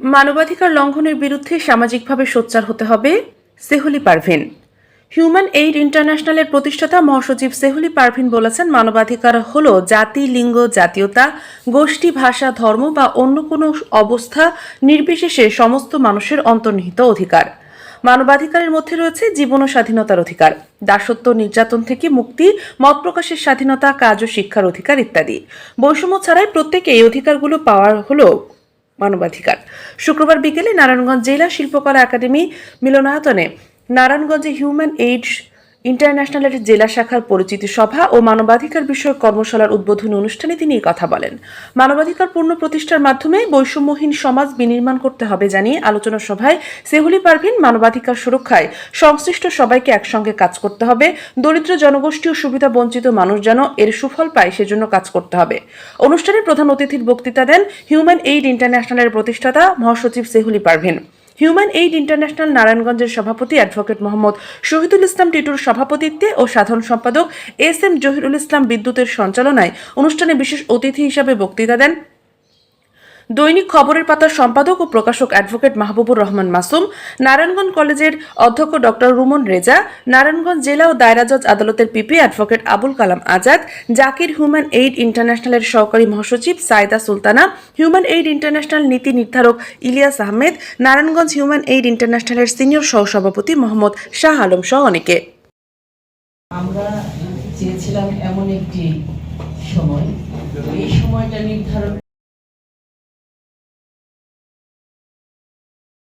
মানবাধিকার লঙ্ঘনের বিরুদ্ধে সামাজিকভাবে সোচ্চার হতে হবে সেহুলি পারভিন। হিউম্যান এইড ইন্টারন্যাশনালের প্রতিষ্ঠাতা মহাসচিব সেহুলি পারভিন বলেছেন, মানবাধিকার হল জাতি, লিঙ্গ, জাতীয়তা, গোষ্ঠী, ভাষা, ধর্ম বা অন্য কোনো অবস্থা নির্বিশেষে সমস্ত মানুষের অন্তর্নিহিত অধিকার। মানবাধিকারের মধ্যে রয়েছে জীবন ও স্বাধীনতার অধিকার, দাসত্ব, নির্যাতন থেকে মুক্তি, মত প্রকাশের স্বাধীনতা, কাজ ও শিক্ষার অধিকার ইত্যাদি। বৈষম্য ছাড়াই প্রত্যেকে এই অধিকারগুলো পাওয়ার হলো মানবাধিকার। শুক্রবার বিকেলে নারায়ণগঞ্জ জেলা শিল্পকলা একাডেমি মিলনায়তনে নারায়ণগঞ্জে হিউম্যান এইডস ইন্টারন্যাশনালের জেলা শাখার পরিচিতি সভা ও মানবাধিকার বিষয়ক কর্মশালার উদ্বোধনী অনুষ্ঠানে তিনি কথা বলেন। মানবাধিকার পূর্ণ প্রতিষ্ঠার মাধ্যমে বৈষম্যহীন সমাজ বিনির্মাণ করতে হবে জানিয়ে আলোচনা সভায় সেহুলি পারভিন মানবাধিকার সুরক্ষায় সংশ্লিষ্ট সবাইকে একসঙ্গে কাজ করতে হবে। দরিদ্র জনগোষ্ঠী ও সুবিধা বঞ্চিত মানুষ যেন এর সুফল পায় সেজন্য কাজ করতে হবে। অনুষ্ঠানে প্রধান অতিথির বক্তৃতা দেন হিউম্যান এইড ইন্টারন্যাশনালের প্রতিষ্ঠাতা মহাসচিব Sehuli Parvin. Human aid international নারায়ণগঞ্জের সভাপতি অ্যাডভোকেট মোহাম্মদ শহীদুল ইসলাম টিটুর সভাপতিত্বে ও সাধারণ সম্পাদক এস এম জহিরুল ইসলাম বিদ্যুতের সঞ্চালনায় অনুষ্ঠানে বিশেষ অতিথি হিসাবে বক্তৃতা দেন। দৈনিক খবরের পাতার সম্পাদক ও প্রকাশক অ্যাডভোকেট মাহবুবুর রহমান মাসুম, নারায়ণগঞ্জ কলেজের অধ্যক্ষ ডক্টর রুমন রেজা, নারায়ণগঞ্জ জেলা ও দায়রা জজ আদালতের PP advocate Abul Kalam Azad, Zakir human aid ইন্টারন্যাশনালের সহকারী মহাসচিব Saida Sultana, human aid international নীতি নির্ধারক ইলিয়াস আহমেদ, নারায়ণগঞ্জ হিউম্যান এইড ইন্টারন্যাশনালের সিনিয়র সহসভাপতি মোহাম্মদ শাহ আলম সহ অনেকে। আমরা চেয়েছিলাম এমন একটি সময়। এই সময়টা নির্ধারণ